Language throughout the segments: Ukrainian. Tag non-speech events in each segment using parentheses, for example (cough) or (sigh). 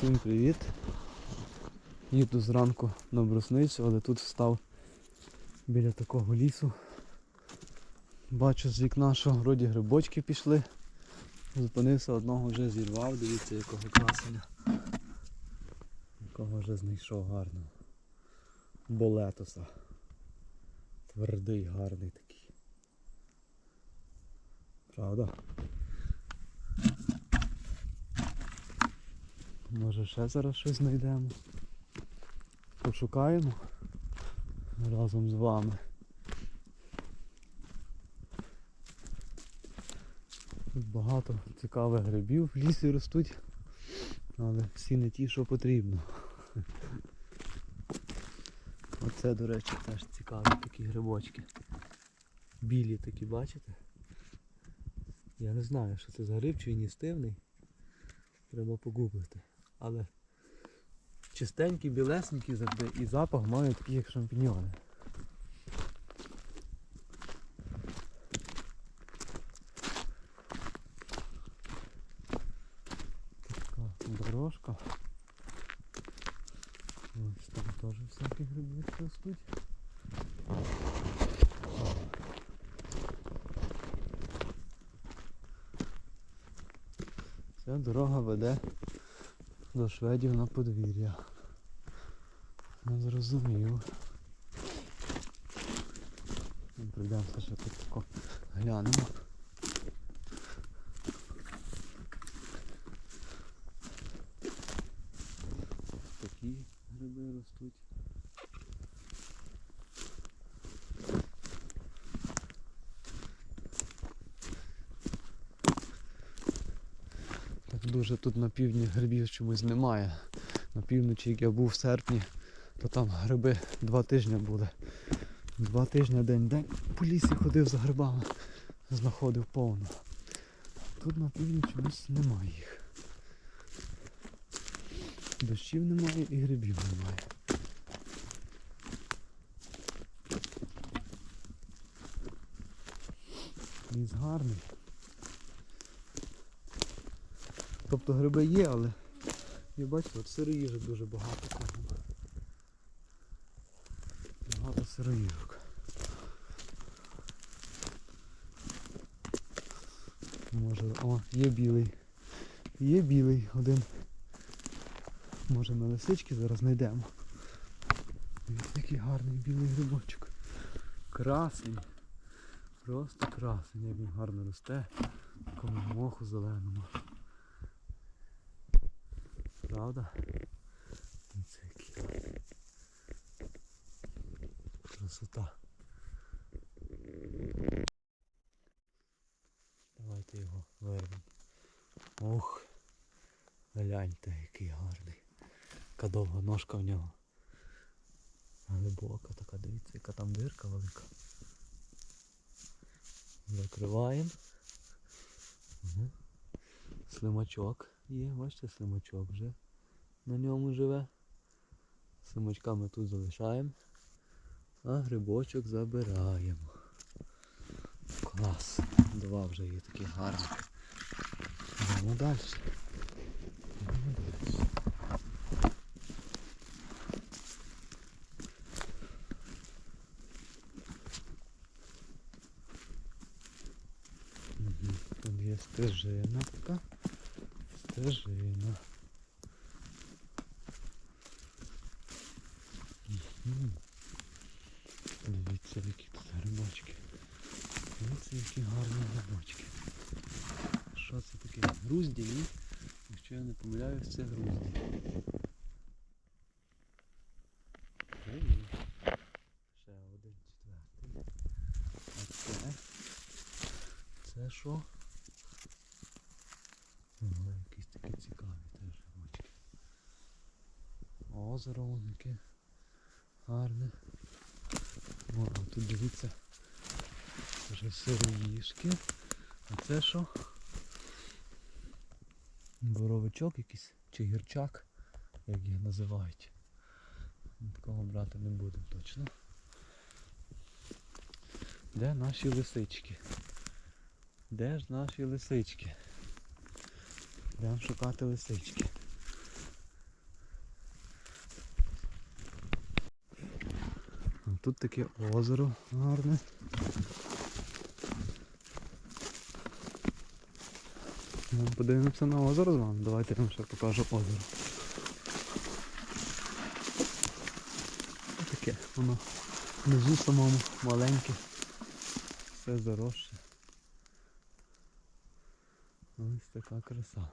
Всім привіт! Їду зранку на брусницю, але тут встав біля такого лісу. Бачу з вікна, що вроді грибочки пішли. Зупинився, одного вже зірвав, дивіться якого красення. Якого вже знайшов гарного. Болетоса. Твердий, гарний такий. Правда? Може ще зараз щось знайдемо. Пошукаємо разом з вами. Тут багато цікавих грибів в лісі ростуть, але всі не ті, що потрібно. (laughs) Оце, до речі, теж цікаві такі грибочки. Білі такі, бачите? Я не знаю, що це за гриб, чи він їстивний. Треба погуглити. Але чистенькі, білесенькі завжди і запах мають такий, як шампіньони. Така дорожка. Ось там теж всякі гриби ростуть. Ця дорога веде до шведів на подвір'я. Не зрозумів. Прийдемося ще тут тако глянемо. Такі гриби ростуть. Так дуже тут на півдні грибів чомусь немає. На півночі, як я був в серпні, то там гриби два тижні були. Два тижні день-день по лісі ходив за грибами, знаходив повно. Тут на півдні чомусь немає їх. Дощів немає і грибів немає. Ліс гарний. Тобто гриби є, але і бачите, от сироїжок дуже багато. Багато сироїжок. Може, о, є білий. Є білий один. Може на лисички зараз знайдемо. Який гарний білий грибочок. Красень. Просто красень, як він гарно росте. Такому моху зеленому. Правда? Це. Красота. Давайте його вирвемо. Ох, гляньте, який гарний. Яка довга ножка в нього. Глибока така, дивіться, яка там дирка велика. Закриваємо. Угу. Слимачок є, бачите, слимачок вже на ньому живе. Слимачка ми тут залишаємо, а грибочок забираємо. Клас. Два вже є такі гарні. Йдемо далі. Далі. Тут є стежина така. Стежина. Дивіться, які тут грибочки. Дивіться, які гарні грибочки. Що це таке? Грузді, ні? Якщо я не помиляюсь, це грузді. Ще один четвертий. А це? Це що? Ага, якісь такі цікаві теж грибочки. Озеро вон яке гарне. О, а тут дивіться. Вже сироїшки. А це що? Боровичок якийсь чи гірчак, як їх називають. Такого брати не будемо точно. Де наші лисички? Де ж наші лисички? Йдемо шукати лисички. Тут таке озеро гарне. Ну, Подивимося на озеро з вами. Давайте я вам ще покажу озеро. Таке воно внизу самому маленьке. Все заросше. Ось така краса.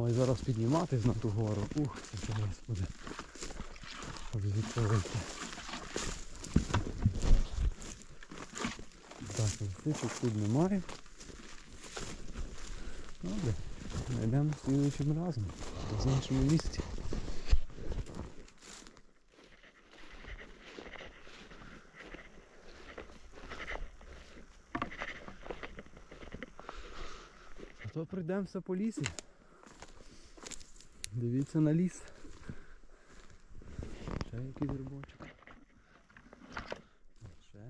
Ой, зараз підніматись на ту гору. Ух, це зараз буде. Щоб звідси вийти. Так, лисичок тут немає. Добре. Знайдемо слідуючим разом. В іншому місці. Зато прийдемося по лісі. Дивіться на ліс. Ще якийсь грибочок. Ще.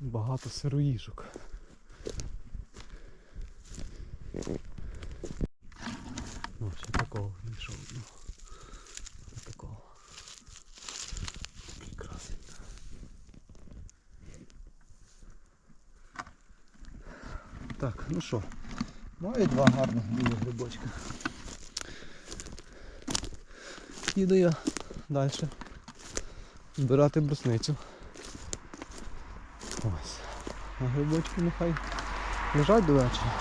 Багато сироїжок. Ну, ще такого знайшов. Ну. Такого. Такий красень. Так, ну що, маю два гарних білих грибочка. Їду я далі збирати брусницю. А грибочки нехай лежать до вечора.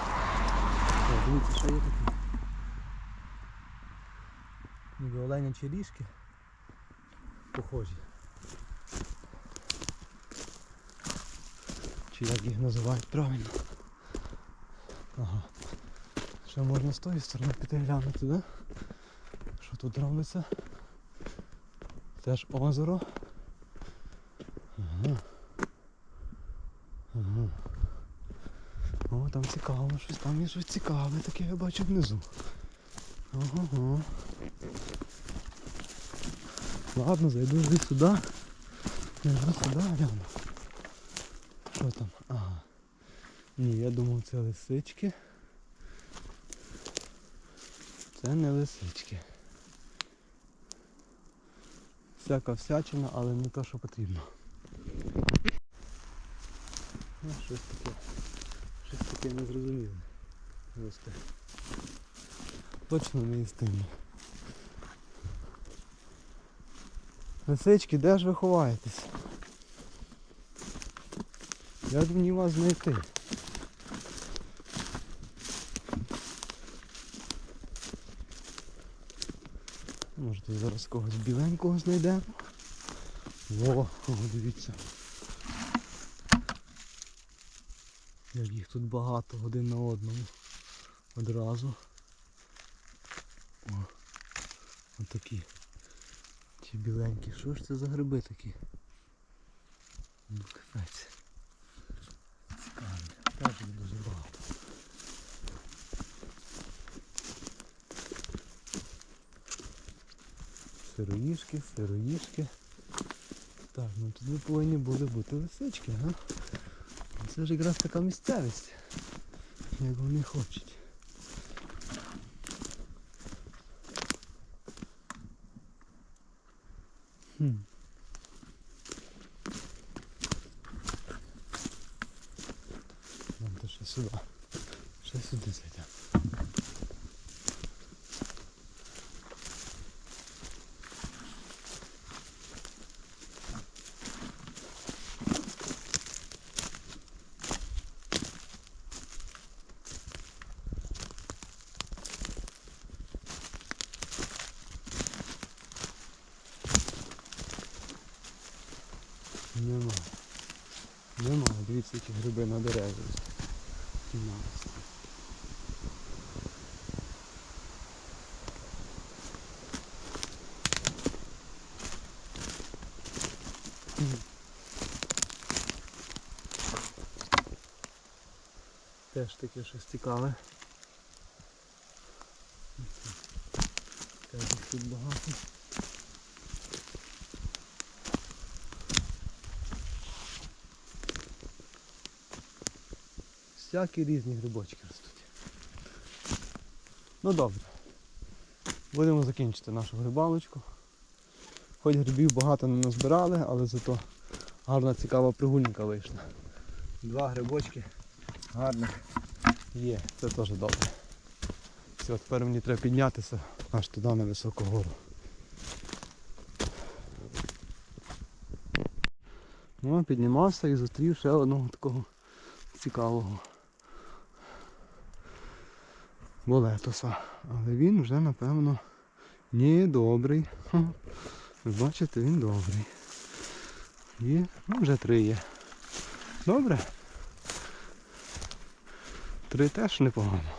Дивіться, що є таке. Ніби оленячі ріжки похожі. Чи як їх називають правильно. Ага. Ще можна з тої сторони піти глянути, да? Що тут робиться? Теж озеро. Ага. Ага. О, там цікаво, щось там є щось цікаве, таке я бачу внизу. Ого. Ладно, зайду вже сюди. Зайду сюди, гляну. Що там? Ага. Ні, я думав це лисички. Це не лисички. Всяка всячина, але не те, що потрібно. Ну, щось таке. Щось таке незрозуміле. Росте. Точно не істинне. Лисички, де ж ви ховаєтесь? Як мені вас знайти? Може тут зараз когось біленького знайдемо? Во, дивіться. Як їх тут багато один на одному. Одразу. О, отакі. Ті біленькі. Що ж це за гриби такі? Ну капець. Цікаві. Теж їх дуже багато. Сироїшки, сироїшки. Так, ну тут повинні були бути лисички, га? Це ж якраз така місцевість, як вони хочуть. Хм. Нам то ще сюди. Ще сюди. Гриби на дереві. Теж таке щось цікаве. Теж тут багато. Всякі різні грибочки ростуть. Ну добре. Будемо закінчити нашу грибалочку. Хоч грибів багато не назбирали, але зато гарна цікава пригульника вийшла. Два грибочки гарних є, це теж добре. Все, тепер мені треба піднятися аж туди на високу гору. Ну, піднімався і зустрів ще одного такого цікавого болетоса. Але він вже напевно не добрий. Ви бачите, він добрий. Є, ну вже три є. Добре. Три теж непогано.